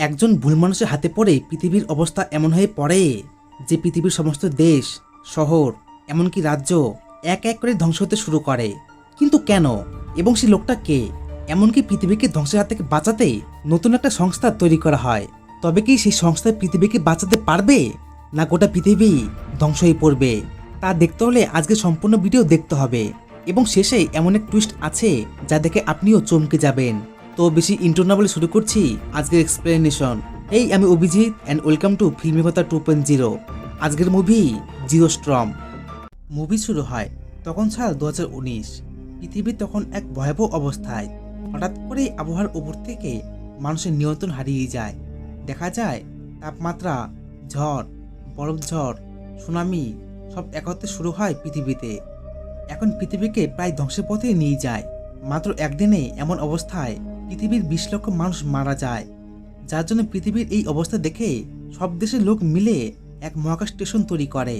একজন ভুল মানুষের হাতে পড়ে পৃথিবীর অবস্থা এমন হয়ে পড়ে যে পৃথিবীর সমস্ত দেশ, শহর, এমনকি রাজ্য এক এক করে ধ্বংস হতে শুরু করে। কিন্তু কেন? এবং সেই লোকটা কে? এমনকি পৃথিবীকে ধ্বংসের হাত থেকে বাঁচাতে নতুন একটা সংস্থা তৈরি করা হয়। তবে কি সেই সংস্থা পৃথিবীকে বাঁচাতে পারবে? না গোটা পৃথিবী ধ্বংস হয়ে পড়বে? তা দেখতে হলে আজকে সম্পূর্ণ ভিডিও দেখতে হবে। এবং শেষে এমন এক টুইস্ট আছে যা দেখে আপনিও চমকে যাবেন। তো বেশি ইন্টো না বলে শুরু করছি আজকের এক্সপ্লেনেশন এই আমি Abhijit and welcome to Filmi Kotha two point zero আজকের মুভি জিরো স্ট্রম মুভি শুরু হয় তখন সাল দু হাজার উনিশ। পৃথিবী তখন এক ভয়াবহ অবস্থায়। হঠাৎ করে আবহাওয়ার উপর থেকে মানুষের নিয়ন্ত্রণ হারিয়ে যায়। দেখা যায় তাপমাত্রা, ঝড়, বরফ ঝড় সুনামি সব একত্রে শুরু হয় পৃথিবীতে। এখন পৃথিবীকে প্রায় ধ্বংসের পথে নিয়ে যায়। মাত্র একদিনে এমন অবস্থায় পৃথিবীর বিশ লক্ষ মানুষ মারা যায়। যার জন্য পৃথিবীর এই অবস্থা দেখে সব দেশের লোক মিলে এক মহাকাশ স্টেশন তৈরি করে,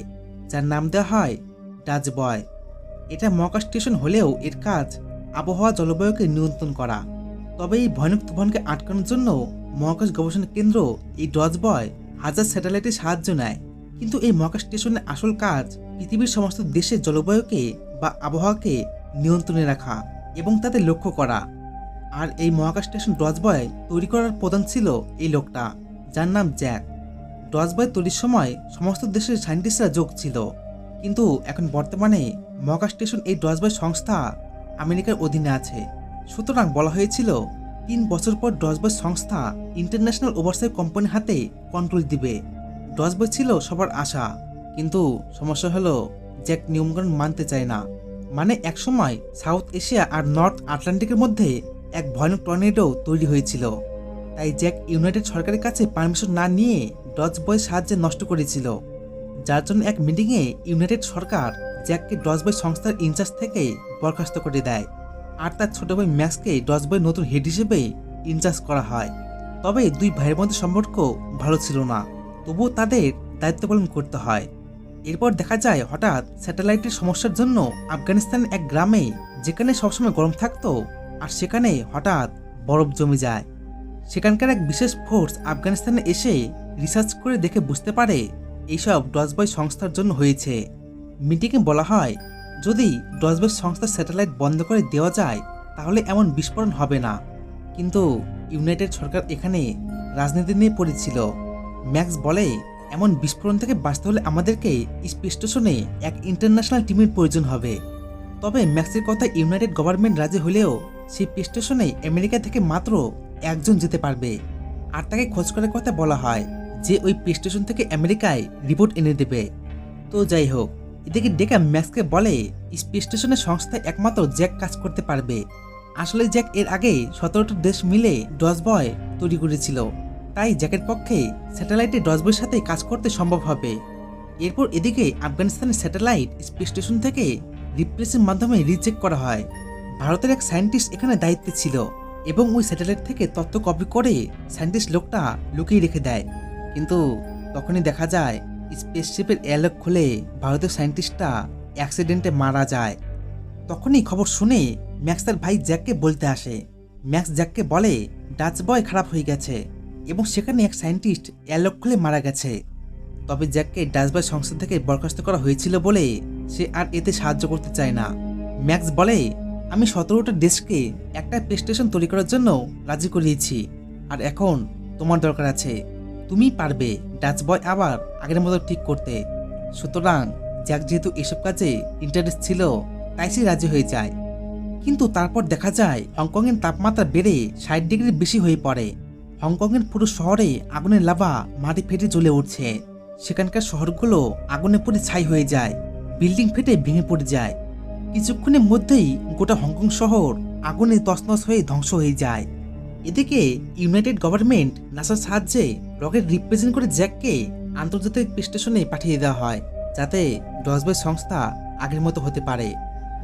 যার নাম দেওয়া হয় ডাচ বয় এটা মহাকাশ স্টেশন হলেও এর কাজ আবহাওয়া জলবায়ুকে নিয়ন্ত্রণ করা। তবে এই ভয়ানক তুফানকে আটকানোর জন্য মহাকাশ গবেষণা কেন্দ্র এই ডজ বয় হাজার স্যাটেলাইটের সাহায্য নেয়। কিন্তু এই মহাকাশ স্টেশনের আসল কাজ পৃথিবীর সমস্ত দেশের জলবায়ুকে বা আবহাওয়াকে নিয়ন্ত্রণে রাখা এবং তাদের লক্ষ্য করা। আর এই মহাকাশ স্টেশন ডজবয় তৈরি করার প্রধান ছিল এই লোকটা, যার নাম জ্যাক। ডজবয় তৈরির সময় সমস্ত দেশের সায়েন্টিস্টরা যোগ ছিল। কিন্তু এখন বর্তমানে মহাকাশ স্টেশন এই ডজবয় সংস্থা আমেরিকার অধীনে আছে। সুতরাং বলা হয়েছিল, তিন বছর পর ডজবয় সংস্থা ইন্টারন্যাশনাল ওভারসাইড কোম্পানির হাতে কন্ট্রোল দিবে। ডজবয় ছিল সবার আশা, কিন্তু সমস্যা হলো জ্যাক নিয়মকানুন মানতে চায় না। মানে একসময় সাউথ এশিয়া আর নর্থ আটলান্টিকের মধ্যে এক ভয়ানক টর্নেডো তৈরি হয়েছিল। তাই জ্যাক ইউনাইটেড সরকারের কাছে পারমিশন না নিয়ে ডজ বয় সাহায্যে নষ্ট করেছিল। যার জন্য এক মিটিংয়ে ইউনাইটেড সরকার জ্যাককে ডজ বয় সংস্থার ইনচার্জ থেকে বরখাস্ত করে দেয়। আর তার ছোট ভাই ম্যাক্সকে বয় নতুন হেড হিসেবে ইনচার্জ করা হয়। তবে দুই ভাইয়ের মধ্যে সম্পর্ক ভালো ছিল না, তবুও তাদের দায়িত্ব পালন করতে হয়। এরপর দেখা যায় হঠাৎ স্যাটেলাইটের সমস্যার জন্য আফগানিস্তানের এক গ্রামে যেখানে সবসময় গরম থাকতো আর সেখানে হঠাৎ বরফ জমে যায়। সেখানকার এক বিশেষ ফোর্স আফগানিস্তানে এসে রিসার্চ করে দেখে বুঝতে পারে এইসব ডজবয় সংস্থার জন্য হয়েছে। মিটিংয়ে বলা হয়, যদি ডজবয় সংস্থার স্যাটেলাইট বন্ধ করে দেওয়া যায়, তাহলে এমন বিস্ফোরণ হবে না। কিন্তু ইউনাইটেড সরকার এখানে রাজনীতি নিয়ে পড়েছিল ম্যাক্স বলে, এমন বিস্ফোরণ থেকে বাঁচতে হলে আমাদেরকে স্পেস স্টেশনে এক ইন্টারন্যাশনাল টিমের প্রয়োজন হবে। তবে ম্যাক্সের কথা ইউনাইটেড গভর্নমেন্ট রাজি হলেও সেই স্টেশনে আমেরিকা থেকে মাত্র একজন যেতে পারবে। আর তাকে খোঁজ করার কথা বলা হয় যে ওই স্টেশন থেকে আমেরিকায় রিপোর্ট এনে দেবে। তো যাই হোক, এদিকে ডেকা ম্যাক্সকে বলে স্পেস স্টেশনের সংস্থায় একমাত্র জ্যাক কাজ করতে পারবে। আসলে জ্যাক এর আগে সতেরোটা দেশ মিলে ডসবয় তৈরি করেছিল। তাই জ্যাকের পক্ষে স্যাটেলাইটে ডসবয়ের সাথে কাজ করতে সম্ভব হবে। এরপর এদিকে আফগানিস্তানের স্যাটেলাইট স্পেস স্টেশন থেকে রিপ্লেসের মাধ্যমে রিচেক করা হয়। ভারতের এক সায়েন্টিস্ট এখানে দায়িত্বে ছিল এবং ওই স্যাটেলাইট থেকে তথ্য কপি করে সায়েন্টিস্ট লোকটা লুকিয়ে রেখে দেয়। কিন্তু তখনই দেখা যায়, স্পেসশিপের এয়ারলক খুলে ভারতীয় সায়েন্টিস্টটা অ্যাক্সিডেন্টে মারা যায়। তখনই খবর শুনে ম্যাক্স তার ভাই জ্যাককে বলতে আসে। ম্যাক্স জ্যাককে বলে, ডাচ বয় খারাপ হয়ে গেছে। এবং সেখানে এক সায়েন্টিস্ট এয়ারলক খুলে মারা গেছে। তবে জ্যাককে ডাচবয় সংস্থা থেকে বরখাস্ত করা হয়েছিল বলে সে আর এতে সাহায্য করতে চায় না। ম্যাক্স বলে আমি সতেরোটা দেশকে একটা প্লে স্টেশন তৈরি করার জন্য রাজি করিয়েছি। আর এখন তোমার দরকার আছে। তুমি পারবে ডাচ বয় আবার আগের মতো ঠিক করতে। সুতরাং জ্যাক যেহেতু এসব কাজে ইন্টারেস্ট ছিল, তাই সে রাজি হয়ে যায়। কিন্তু তারপর দেখা যায়, হংকংয়ের তাপমাত্রা বেড়ে ষাট ডিগ্রি বেশি হয়ে পড়ে। হংকংয়ের পুরো শহরে আগুনের লাভা মাটি ফেটে জ্বলে উঠছে। সেখানকার শহরগুলো আগুনে পড়ে ছাই হয়ে যায়। বিল্ডিং ফেটে ভেঙে পড়ে যায়। কিছুক্ষণের মধ্যেই গোটা হংকং শহর আগুনে তছনছ হয়ে ধ্বংস হয়ে যায়। এদিকে ইউনাইটেড গভর্নমেন্ট নাসার সাহায্যে রকেট রিপ্রেজেন্ট করে জ্যাককে আন্তর্জাতিক স্টেশনে পাঠিয়ে দেওয়া হয়, যাতে ডসবয় সংস্থা আগের মতো হতে পারে।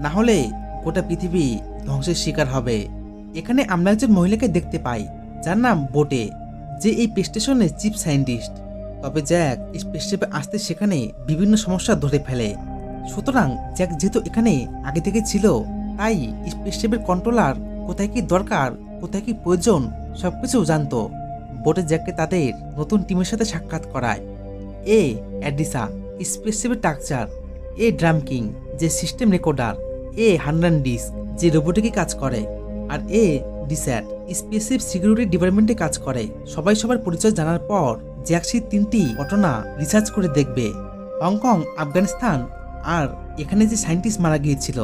না হলে গোটা পৃথিবী ধ্বংসের শিকার হবে। এখানে আমরা একজন মহিলাকে দেখতে পাই, যার নাম বোটে, যে এই স্টেশনের চিফ সায়েন্টিস্ট। তবে জ্যাক স্পেসশিপে আসতে সেখানে বিভিন্ন সমস্যা ধরে ফেলে। সুতরাং জ্যাক যেহেতু এখানে আগে থেকে ছিল, তাই স্পেসশিপের কন্ট্রোলার কোথায় কি দরকার, কোথায় কি প্রয়োজন, সবকিছু জানতো। বোটে জ্যাককে তাদের নতুন টিমের সাথে সাক্ষাৎ করায়। এ অ্যাডিসা স্পেসিফিক টাকচার এ ড্রাম কিং, যে সিস্টেম রেকর্ডার এ হান্ড্রান ডিস্ক, যে রোবোটিকে কাজ করে। আর এ ডিস্যাট স্পেসিফিক সিকিউরিটি ডিপার্টমেন্টে কাজ করে। সবাই সবার পরিচয় জানার পর জ্যাক সেই তিনটি ঘটনা রিসার্চ করে দেখবে। হংকং, আফগানিস্তান আর এখানে যে সায়েন্টিস্ট মারা গিয়েছিল।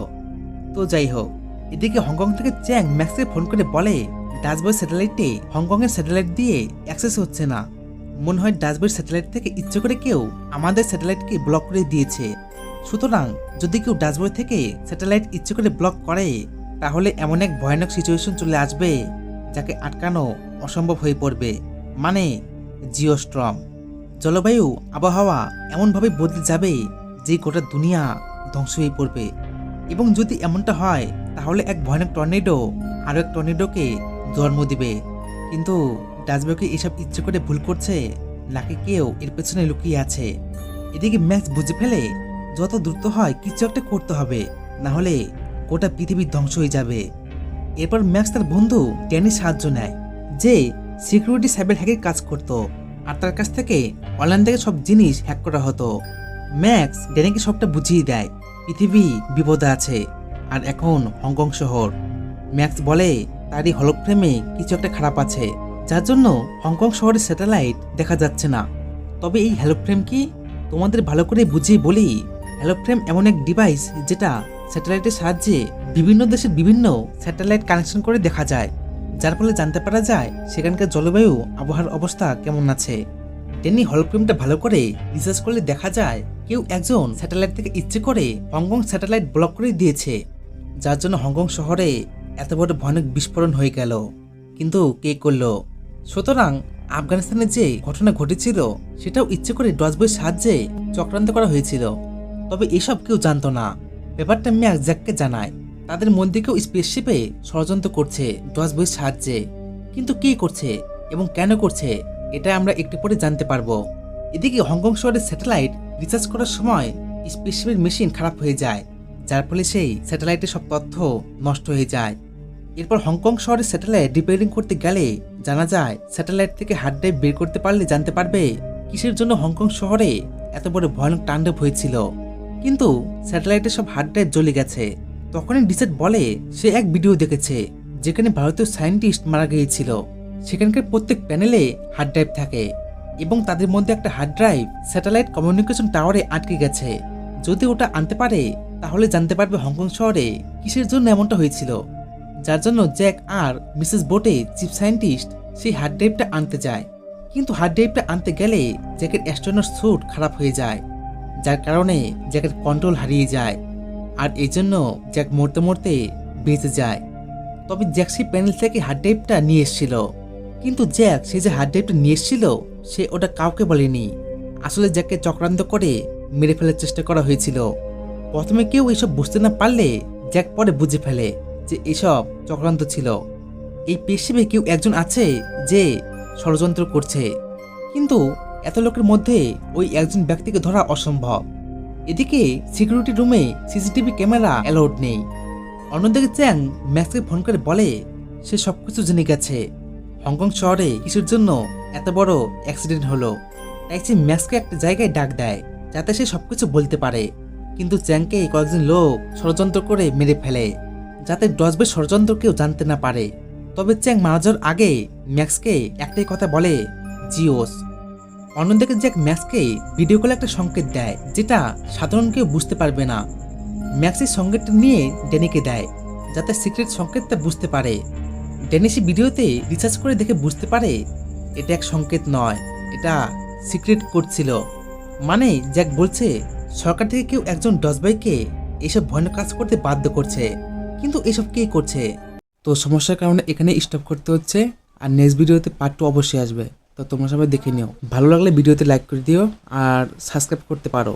তো যাই হোক, এদিকে হংকং থেকে চ্যাং ম্যাক্সকে ফোন করে বলে, ডাচবয় স্যাটেলাইটে হংকংয়ের স্যাটেলাইট দিয়ে অ্যাক্সেস হচ্ছে না। মনে হয় ডাচবয় স্যাটেলাইট থেকে ইচ্ছে করে কেউ আমাদের স্যাটেলাইটকে ব্লক করে দিয়েছে। সুতরাং যদি কেউ ডাচবয় থেকে স্যাটেলাইট ইচ্ছে করে ব্লক করে, তাহলে এমন এক ভয়ানক সিচুয়েশন চলে আসবে, যাকে আটকানো অসম্ভব হয়ে পড়বে। মানে জিওস্ট্রম। জলবায়ু, আবহাওয়া এমনভাবে বদলে যাবে যে গোটা দুনিয়া ধ্বংস হয়ে পড়বে। এবং যদি এমনটা হয়, তাহলে এক ভয়ানক টর্নেডো আরও এক টর্নেডোকে জন্ম দিবে। কিন্তু ডাচবাকে এসব ইচ্ছে করে ভুল করছে, নাকি কেউ এর পেছনে লুকিয়ে আছে? এদিকে ম্যাক্স বুঝে ফেলে, যত দ্রুত হয় কিছু একটা করতে হবে, না হলে গোটা পৃথিবী ধ্বংস হয়ে যাবে। এরপর ম্যাক্স তার বন্ধু ড্যানির সাহায্য নেয়, যে সিকিউরিটি সাইবার হ্যাকের কাজ করত। আর তার কাছ থেকে অনলাইন থেকে সব জিনিস হ্যাক করা হতো। ম্যাক্স ড্যানিকে সবটা বুঝিয়ে দেয়। পৃথিবী বিপদে আছে, আর এখন হংকং শহর। ম্যাক্স বলে তার এই হলফ্রেমে কিছু একটা খারাপ আছে, যার জন্য হংকং শহরের স্যাটেলাইট দেখা যাচ্ছে না। তবে এই হ্যালোফ্রেম কি? তোমাদের ভালো করে বুঝিয়ে বলি, হ্যালোফ্রেম এমন এক ডিভাইস যেটা স্যাটেলাইটের সাহায্যে বিভিন্ন দেশের বিভিন্ন স্যাটেলাইট কানেকশন করে দেখা যায়। যার ফলে জানতে পারা যায় সেখানকার জলবায়ু, আবহাওয়ার অবস্থা কেমন আছে। ডেনি হলফ্রেমটা ভালো করে রিসার্চ করলে দেখা যায় কেউ একজন স্যাটেলাইট থেকে ইচ্ছে করে হংকং স্যাটেলাইট ব্লক করে দিয়েছে, যার জন্য হংকং শহরে এত বড় ভয়ানক বিস্ফোরণ হয়ে গেল। কিন্তু কে করল? সুতরাং আফগানিস্তানে যে ঘটনা ঘটেছিল, সেটাও ইচ্ছে করে ডসবইয়ের সাহায্যে চক্রান্ত করা হয়েছিল। তবে এসব কেউ জানতো না। ব্যাপারটা ম্যাক জ্যাককে জানায়। তাদের মধ্যে কেউ স্পেসশিপে ষড়যন্ত্র করছে ডসবইয়ের সাহায্যে। কিন্তু কে করছে এবং কেন করছে? এটা আমরা একটু পরে জানতে পারব। এদিকে হংকং শহরের স্যাটেলাইট রিচার্জ করার সময় স্পেসশিপের মেশিন খারাপ হয়ে যায়, যার ফলে সেই স্যাটেলাইটের সব তথ্য নষ্ট হয়ে যায়। এরপর হংকং শহরের স্যাটেলাইট রিপেয়ারিং করতে গেলে জানা যায়, স্যাটেলাইট থেকে হার্ড ড্রাইভ বের করতে পারলে জানতে পারবে কিসের জন্য হংকং শহরে এত বড় ভয়ানক তাণ্ডব হয়েছিল। কিন্তু স্যাটেলাইটের সব হার্ড ড্রাইভ জ্বলে গেছে। তখনই ডিসেট বলে, সে এক ভিডিও দেখেছে, যেখানে ভারতীয় সায়েন্টিস্ট মারা গিয়েছিল। সেখানকার প্রত্যেক প্যানেলে হার্ড ড্রাইভ থাকে এবং তাদের মধ্যে একটা হার্ড ড্রাইভ স্যাটেলাইট কমিউনিকেশন টাওয়ারে আটকে গেছে। যদি ওটা আনতে পারে, তাহলে জানতে পারবে হংকং শহরে কিসের জন্য এমনটা হয়েছিল। যার জন্য জ্যাক আর মিসেস বোটে চিফ সায়েন্টিস্ট সেই হার্ড ড্রাইভটা আনতে যায়। কিন্তু হার্ড ড্রাইভটা আনতে গেলে জ্যাকের অ্যাস্ট্রোনট স্যুট খারাপ হয়ে যায়, যার কারণে জ্যাকের কন্ট্রোল হারিয়ে যায় আর এই জন্য জ্যাক মরতে মরতে বেঁচে যায়। তবে জ্যাক সেই প্যানেল থেকে হার্ড ড্রাইভটা নিয়ে এসেছিল। কিন্তু জ্যাক, সে যে হার্ড ড্রাইভটা নিয়ে এসেছিল, সে ওটা কাউকে বলেনি। আসলে জ্যাককে চক্রান্ত করে মেরে ফেলার চেষ্টা করা হয়েছিল। প্রথমে কেউ এসব বুঝতে না পারলে জ্যাক পরে বুঝে ফেলে যে এসব চক্রান্ত ছিল। এই পেশিবে কেউ একজন আছে যে ষড়যন্ত্র করছে। কিন্তু এত লোকের মধ্যে ওই একজন ব্যক্তিকে ধরা অসম্ভব। এদিকে সিকিউরিটি রুমে সিসিটিভি ক্যামেরা অ্যালাউড নেই। অন্যদিকে চ্যাং ম্যাক্সকে ফোন করে বলে, সে সবকিছু জেনে গেছে। হংকং শহরে কিসের জন্য এত বড় অ্যাক্সিডেন্ট হলো। তাই সে ম্যাক্সকে একটা জায়গায় ডাক দেয়, যাতে সে সবকিছু বলতে পারে। কিন্তু চ্যাংকে কয়েকজন লোক ষড়যন্ত্র করে মেরে ফেলে, যাতে ডসবের ষড়যন্ত্র কেউ জানতে না পারে। তবে চ্যাং মারা যাওয়ার আগে ম্যাক্সকে একটাই কথা বলে, জিওস। অন্যদিকে জ্যাক ম্যাক্সকে ভিডিও কলে একটা সংকেত দেয়, যেটা সাধারণ কেউ বুঝতে পারবে না। ম্যাক্সের সংকেতটা নিয়ে ড্যানিকে দেয়, যাতে সিক্রেট সংকেতটা বুঝতে পারে। ড্যানিসি ভিডিওতে রিসার্চ করে দেখে বুঝতে পারে এটা এক সংকেত নয়, এটা সিক্রেট কোড ছিল। মানে জ্যাক বলছে, সরকার থেকে কেউ একজন ডসবাইকে এইসব ভয়ানক কাজ করতে বাধ্য করছে, কিন্তু এসব কে করছে? তো সমস্যার কারণে এখানে স্টপ করতে হচ্ছে, আর নেক্সট ভিডিওতে পার্ট টু অবশ্যই আসবে। তো তোমরা সবাই দেখে নিও। ভালো লাগলে ভিডিওতে লাইক করে দিও, আর সাবস্ক্রাইব করতে পারো।